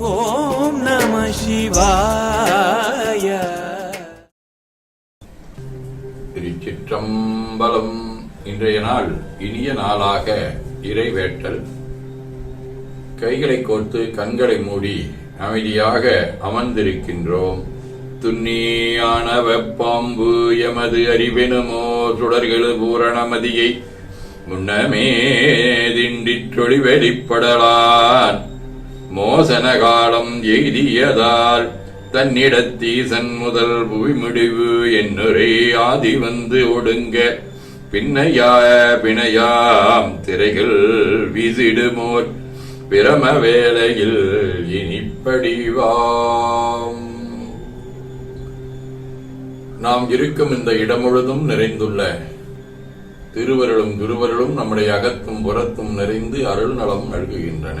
ஓம் நம சிவாய. திருச்சிற்றம்பலம். இன்றைய நாள் இனிய நாளாக இறைவேட்டல். கைகளை கோர்த்து கண்களை மூடி அமைதியாக அமர்ந்திருக்கின்றோம். துண்ணியான வெப்பாம்பு எமது அறிவெனுமோ சுடர்களு பூரணமதியை முன்னமே திண்டிற்றொளி வெளிப்படலான். மோசன காலம் எய்தியதால் தன்னிடத்தீசன் முதல் புவிமுடிவு என்னுரை ஆதி வந்து ஒடுங்க. பின்னையா பிணையாம் திரைகள் வீசிடுமோர். பிரம வேளையில் இனிப்படிவாம். நாம் இருக்கும் இந்த இடம் முழுதும் நிறைந்துள்ள திருவருளும் குருவருளும் நம்முடைய அகத்தும் புறத்தும் நிறைந்து அருள் நலம் நல்குகின்றன.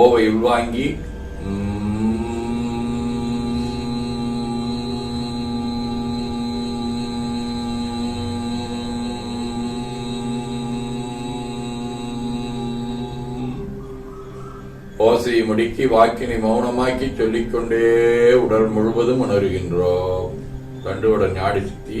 ஓவை உள்வாங்கி ஓசையை முடுக்கி வாக்கினை மௌனமாக்கி சொல்லிக்கொண்டே உடல் முழுவதும் உணர்கின்றோம். தண்டுவுடன் ஞாடி சுத்தி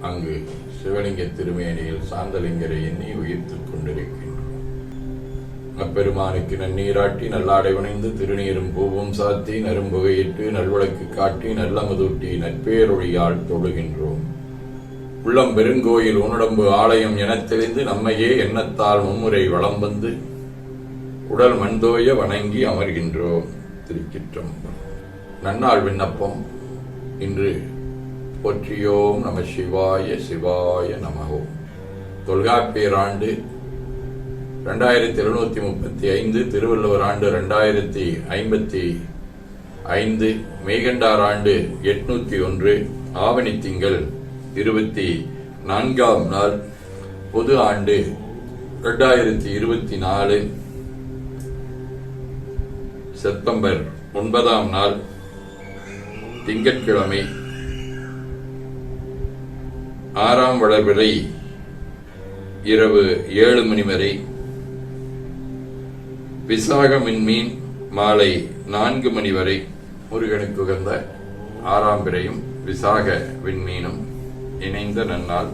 அங்கு சிவலிங்க திருமேனியில் சாந்தலிங்கரை எண்ணி உயிர்த்துக் கொண்டிருக்கின்றோம். அப்பெருமானுக்கு நன்னீராட்டி நல்லாடை வணைந்து திருநீரும் பூவும் சாத்தி நரும்புகையிட்டு நல்வழக்கு காட்டி நல்லமுதூட்டி நட்பேரொழியால் தொழுகின்றோம். உள்ளம் பெருங்கோயில் உணடம்பு ஆலயம் எனத் தெரிந்து நம்மையே எண்ணத்தால் மும்முறை வளம் வந்து உடல் மண்தோய வணங்கி அமர்கின்றோம். திருக்கிற்றம் நன்னாள் விண்ணப்பம். இன்று போற்றியோம் நம சிவாய சிவாய நமகோம் தொல்காப்பியர் ரெண்டாயிரத்தி எழுநூத்தி முப்பத்தி ஐந்து திருவள்ளுவர் ஆண்டு ரெண்டாயிரத்தி ஐம்பத்தி ஐந்து மெய்கண்டார் ஆண்டு எட்நூத்தி ஒன்று ஆவணி திங்கள் இருபத்தி நான்காம் நாள் பொது ஆண்டு ரெண்டாயிரத்தி இருபத்தி நாலு செப்டம்பர் ஒன்பதாம் நாள் திங்கட்கிழமை ஆறாம் வளர்விலை இரவு ஏழு மணி வரை. விசாக மின்மீன் மாலை நான்கு மணி வரை. முருகனுக்கு உகந்த ஆறாம் பிறையும் விசாக விண்மீனும் இணைந்த நன்னால்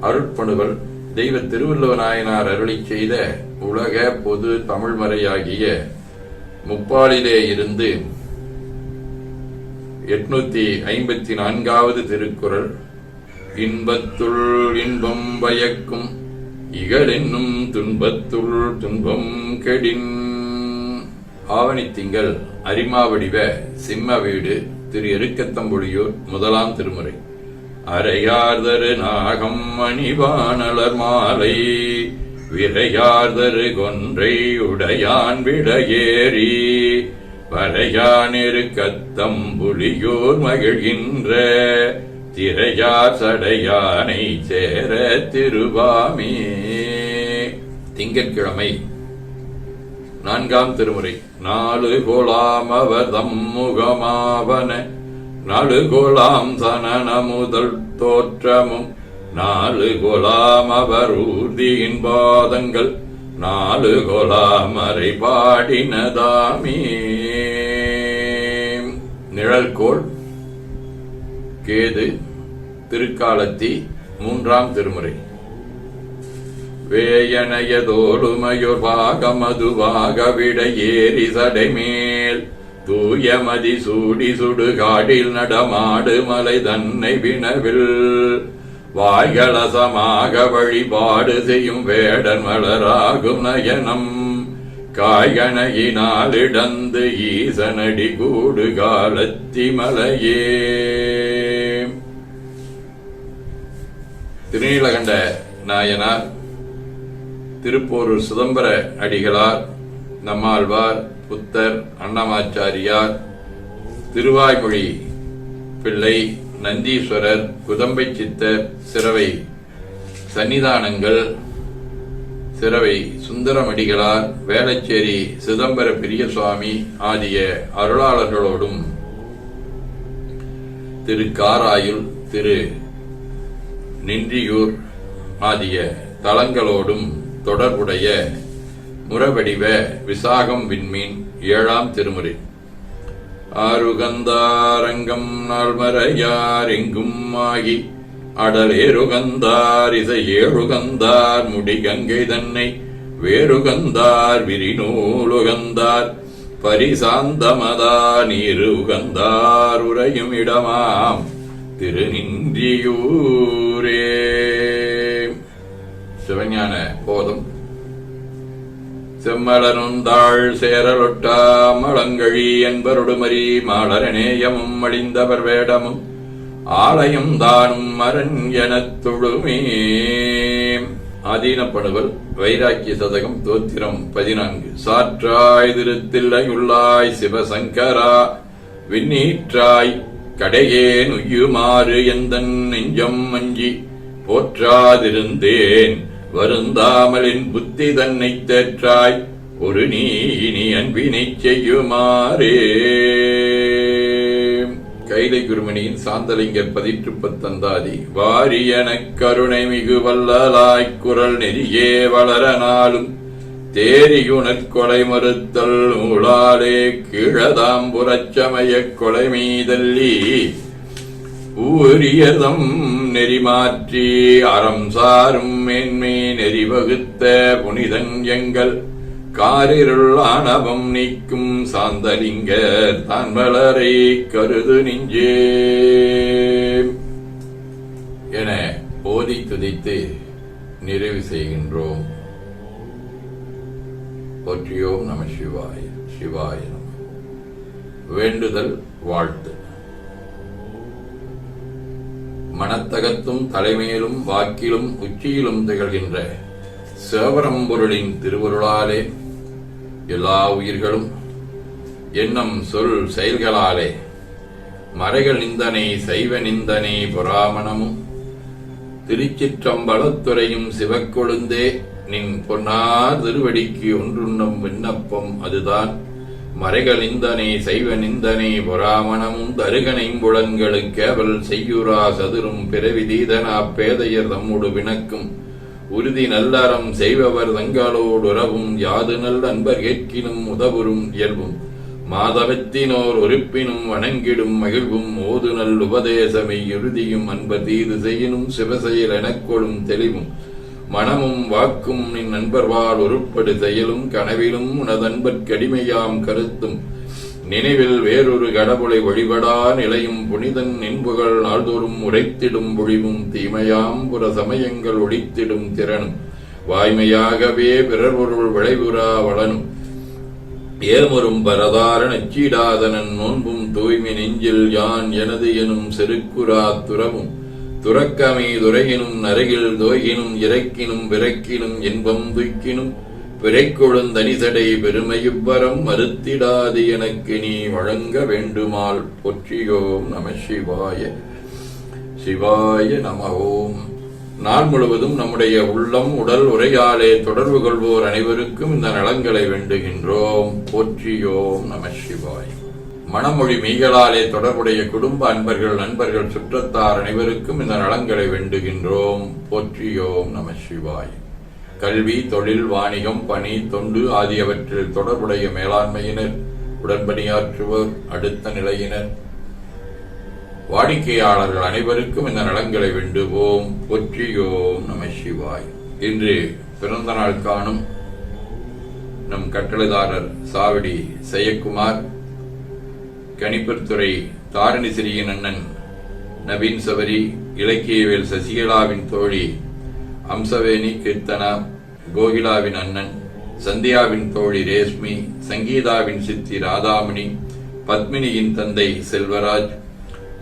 அருட்பணுவல் தெய்வ திருவள்ளுவநாயனார் அருளி செய்த உலக பொது தமிழ்மறையாகிய முப்பாலிலே இருந்து எட்நூத்தி ஐம்பத்தி நான்காவது திருக்குறள். இன்பத்துள் இன்பம் பயக்கும் இகழென்னும் துன்பத்துள் துன்பம் கெடின். ஆவணி திங்கள் அரிமாவடிவ சிம்ம வீடு திரு எருக்கத்தம்புலியூர் முதலாம் திருமுறை. அரையார்தரு நாகம் மணிவானலர் மாலை விரையார்தரு கொன்றை உடையான் விடையேறி. வரையானிரு கத்தம்புலியூர் மகிழ்கின்ற திரையார் சடையானை சேர திருவாமே. திங்கட்கிழமை நான்காம் திருமுறை. நாலு கோலாமவதம் முகமாவன நாலு கோலாம் சனன முதல் தோற்றமும் நாலு கோலாம் அவர் ஊர்தியின் பாதங்கள் நாலு கோலாம் அறை பாடினதாமே. நிழல்கோள் கேது திருக்காலத்தி மூன்றாம் திருமுறை. வேயனையதோடுமையோர் பாகமதுவாக விட ஏறி சடைமேல் தூயமதி சூடி சுடுகாடில் நடமாடு மலை தன்னை வினவில். வாய்களசமாக வழிபாடு செய்யும் வேடன் மலராகும் நயனம். காய்கணையினால் இடந்து ஈசனடி கூடு காலத்தி மலையே திருநீலகண்ட நாயனார் திருப்போரூர் சிதம்பர அடிகளார் நம்மாழ்வார் புத்தர் அன்னமாச்சாரியார் திருவாய்மொழி பிள்ளை நந்தீஸ்வரர் குதம்பை சித்தர் சிறவை சன்னிதானங்கள் சிறவை சுந்தரமடிகளார் வேளச்சேரி சிதம்பர பெரியசுவாமி ஆகிய அருளாளர்களோடும் திரு காராயுள் திரு நின்றியூர் ஆகிய தலங்களோடும் தொடர்புடைய முறவடிவ விசாகம் விண்மீன் ஏழாம் திருமுறை. ஆறுகந்தாரங்கம் நாள்மறையார் எங்கும் ஆகி அடலேருகந்தார் இசை ஏழுகந்தார் முடிகங்கை தன்னை வேறுகந்தார் விரிநூலுகந்தார் பரிசாந்தமதா நீரு உகந்தார் உரையும் இடமாம் திருநின்றியூரே. சிவஞான போதம். செம்மடனுந்தாள் சேரலொட்டா மளங்கழி என்பருடுமரி மாலரநேயமும் அழிந்தவர் வேடமும் ஆலயம் தானும் அரண் எனத் தொழுமே. ஆதீனப்படுவல் வைராக்கிய சதகம் தோத்திரம் பதினான்கு. சாற்றாய் திருத்தில்லையுள்ளாய் சிவசங்கரா விண்ணீற்றாய் கடையேன் உய்யுமாறு எந்தன் நெஞ்சம் மஞ்சி போற்றாதிருந்தேன். வருந்தாமலின் புத்தி தன்னை தேற்றாய் ஒரு நீ இனி அன்பினை செய்யுமாறே. கைலை குருமணியின் சாந்தலிங்க பதிற்று பத்தந்தாதி வாரியனக் கருணை மிகு வல்லலாய்க் குரல் நெறியே வளர நாளும் தேரியுணற் கொலை மறுத்தல் நூலாலே கீழதாம்புறச் சமயக் கொலை மீதல்லி ஊரியதம் நெறிமாற்றி அறம் சாரும் மேன்மை நெறி வகுத்த புனிதன் எங்கள் காரிருளானவம் நீக்கும் சாந்தலிங்க தான் வளரை கருது நெஞ்சே. என போதி துதித்து நிறைவு செய்கின்றோம். போற்றியோம் நம சிவாய சிவாய நம. வேண்டுதல் வாழ்த்து. மனத்தகத்தும் தலைமையிலும் வாக்கிலும் உச்சியிலும் திகழ்கின்ற சேவரம்பொருளின் திருவருளாலே எல்லா உயிர்களும் எண்ணம் சொல் செயல்களாலே. மறைகள் நிந்தனை சைவ நிந்தனை புராமணமும் திருச்சிற்றம்பலத்துறையும் சிவக்கொழுந்தே நின் பொன்னார் திருவடிக்கு ஒன்றுண்ணும் விண்ணப்பம் அதுதான். மறைகள் நிந்தனை சைவ நிந்தனை புராமணமும் தருகனைம்புலன்களுக்கேவல் செய்யுரா சதுரும் பிறவி தீதனா பேதையர் தம்முடு வினக்கும் உறுதி நல்லறம் செய்பவர் தங்களோடு உறவும் யாது நல் அன்பர் கேட்கினும் உதவுறும் இயல்பும். மாதவத்தினோர் உறுப்பினும் வணங்கிடும் மகிழ்வும் ஓது நல் உபதேசமை இறுதியும் அன்பர் தீது செய்யினும் சிவசெயல் எனக்கொழும் தெளிவும். மனமும் வாக்கும் நின் நண்பர்வால் உருப்படு செயலும் கனவிலும் உனதன்பற் கடிமையாம் கருத்தும். நினைவில் வேறொரு கடவுளை வழிபடா நிலையும் புனிதன் நின்புகள் நாள்தோறும் உரைத்திடும் பொழிவும் தீமையாம் புற சமயங்கள் ஒழித்திடும் திறனும். வாய்மையாகவே பிறர் பொருள் விளைவுறா வளனும். ஏமரும் பரதார நச்சீடாதனன் நோன்பும் தூய்மை நெஞ்சில் யான் எனது எனும் செருக்குரா துறவும். துறக்கமே துறையினும் அருகில் தோயினும் இறக்கினும் விரக்கினும் இன்பம் துய்க்கினும். பிறைக்கொழுந்தனிதடை பெருமையுவரம் மறுத்திடாது எனக்கு நீ வழங்க வேண்டுமால். பொற்றியோம் நம சிவாய. சிவாய நம ஓம் நாள் முழுவதும் நம்முடைய உள்ளம் உடல் உரையாலே தொடர்பு கொள்வோர் அனைவருக்கும் இந்த நலங்களை வேண்டுகின்றோம். போற்றியோம் நம சிவாய். மணமொழி மெய்களாலே தொடர்புடைய குடும்ப அன்பர்கள் நண்பர்கள் சுற்றத்தார் அனைவருக்கும் இந்த நலங்களை வேண்டுகின்றோம். போற்றியோம் நம சிவாய். கல்வி தொழில் வாணிகம் பணி தொண்டு ஆகியவற்றில் தொடர்புடைய மேலாண்மையினர் உடன்பணியாற்றுவோர் அடுத்த நிலையினர். வாடிக்கையாளர்கள் அனைவருக்கும் இந்த நலங்களை வேண்டுவோம். போற்றியோம் நம சிவாய். இன்று பிறந்த நாள் காணும் நம் கட்டளைதாரர் சாவடி செய்யக்குமார் கணிப்பர்துறை தாரணி சிறியின் அண்ணன் நவீன் சபரி இலக்கியவேல் சசிகலாவின் தோழி அம்சவேணி கீர்த்தனா கோகிலாவின் அண்ணன் சந்தியாவின் தோழி ரேஷ்மி சங்கீதாவின் சித்தி ராதாமணி பத்மினியின் தந்தை செல்வராஜ்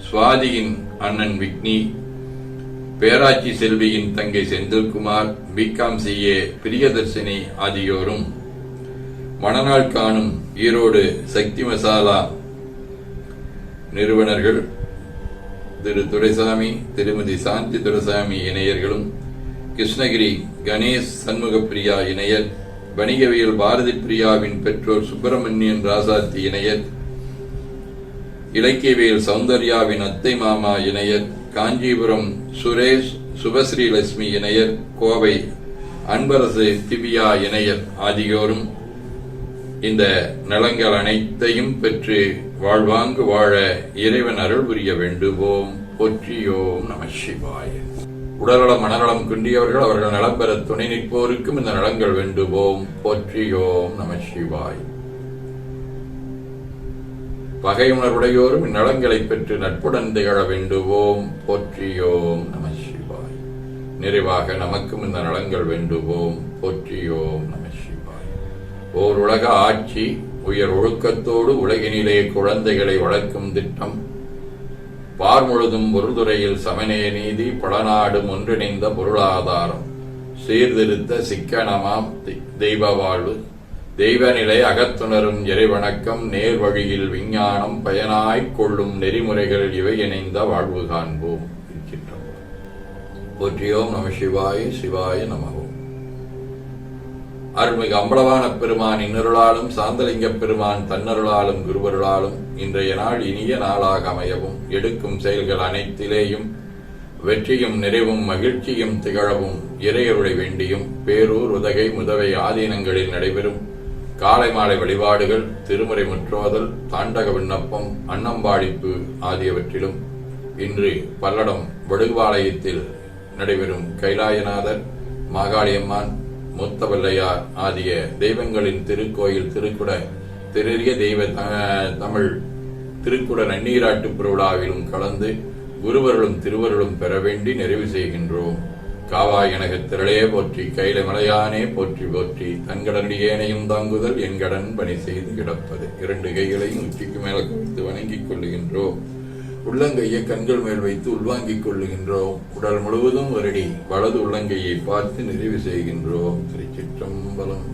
சுவாதியின் அண்ணன் விக்னி பேராட்சி செல்வியின் தங்கை செந்தில்குமார் பிகாம் சிஏ பிரியதர்ஷினி ஆகியோரும் மணநாள் காணும் ஈரோடு சக்தி மசாலா நிறுவனர்கள் திரு துரைசாமி திருமதி சாந்தி துரைசாமி இணையர்களும் கிருஷ்ணகிரி கணேஷ் சண்முகப்பிரியா இணையர் வணிகவியல் பாரதி பிரியாவின் பெற்றோர் சுப்பிரமணியன் ராசாத்தி இணையர் இலக்கியவியல் சௌந்தர்யாவின் அத்தை மாமா இணையர் காஞ்சிபுரம் சுரேஷ் சுபஸ்ரீ லட்சுமி இணையர் கோவை அன்பரசு திவ்யா இணையர் ஆகியோரும் இந்த நலங்கள் அனைத்தையும் பெற்று வாழ்வாங்கு வாழ இறைவன் அருள் புரிய வேண்டுவோம். பொற்றியோம் நம சிவாய. உடல்நலம் மனநலம் குன்றியவர்கள் அவர்கள் நலம் பெற துணை நிற்போருக்கும் இந்த நலங்கள் வேண்டுவோம். போற்றியோம் நம சிவாய். பகையுணர்வுடையோரும் இந்நலங்களை பெற்று நட்புடன் திகழ வேண்டுவோம். போற்றியோம் நம சிவாய். நிறைவாக நமக்கும் இந்த நலங்கள் வேண்டுவோம். போற்றியோம் நம சிவாய். ஓர் உலக ஆட்சி உயர் ஒழுக்கத்தோடு உலகினிலே குழந்தைகளை வளர்க்கும் திட்டம். பார் முழுதும் ஒரு துறையில் சமநேய நீதி பலநாடும் ஒன்றிணைந்த பொருளாதாரம். சீர்திருத்த சிக்கனமாம் தெய்வ வாழ்வு. தெய்வநிலை அகத்துணரும் இறைவணக்கம் நேர் வழியில் விஞ்ஞானம் பயனாய்க் கொள்ளும் நெறிமுறைகள் இவை இணைந்த வாழ்வு காண்போம் இருக்கின்றோம். போற்றியோம் நம சிவாய சிவாய நமகோம் அருள்மிகு அம்பலவான பெருமான் இன்னருளாலும் சாந்தலிங்க பெருமான் தன்னருளாலும் குருவருளாலும் இன்றைய நாள் இனிய நாளாக அமையவும். எடுக்கும் செயல்கள் அனைத்திலேயும் வெற்றியும் நிறைவும் மகிழ்ச்சியும் திகழவும் இறையருளை வேண்டியும் பேரூர் உதகை முதவை ஆதீனங்களில் நடைபெறும் காலை மாலை வழிபாடுகள் திருமுறை முற்றோதல் தாண்டக விண்ணப்பம் அன்னம்பாடிப்பு ஆகியவற்றிலும் இன்று பல்லடம் வடுகுபாளையத்தில் நடைபெறும் கைலாயநாதர் மாகாளியம்மான் மூத்தவல்லையார் ஆகிய தெய்வங்களின் திருக்கோயில் திருக்குட திரிய தெய்வ த- தமிழ் திருக்குட நன்னீராட்டு பெருவிழாவிலும் கலந்து குருவருளும் திருவர்களும் பெற வேண்டி நிறைவு செய்கின்றோம். காவாய் எனக திரளே போற்றி கைல மலையானே போற்றி போற்றி தன்கடனடியேனையும் தாங்குதல் என் கடன் பணி செய்து கிடப்பது. இரண்டு கைகளையும் உச்சிக்கு மேல குவித்து வணங்கிக் கொள்ளுகின்றோம். உள்ளங்கையை கண்கள் மேல் வைத்து உள்வாங்கிக் கொள்ளுகின்றோம். உடல் முழுவதும் வருடி வலது உள்ளங்கையை பார்த்து நிறைவு செய்கின்றோம். திருச்சிற்றம்பலம்.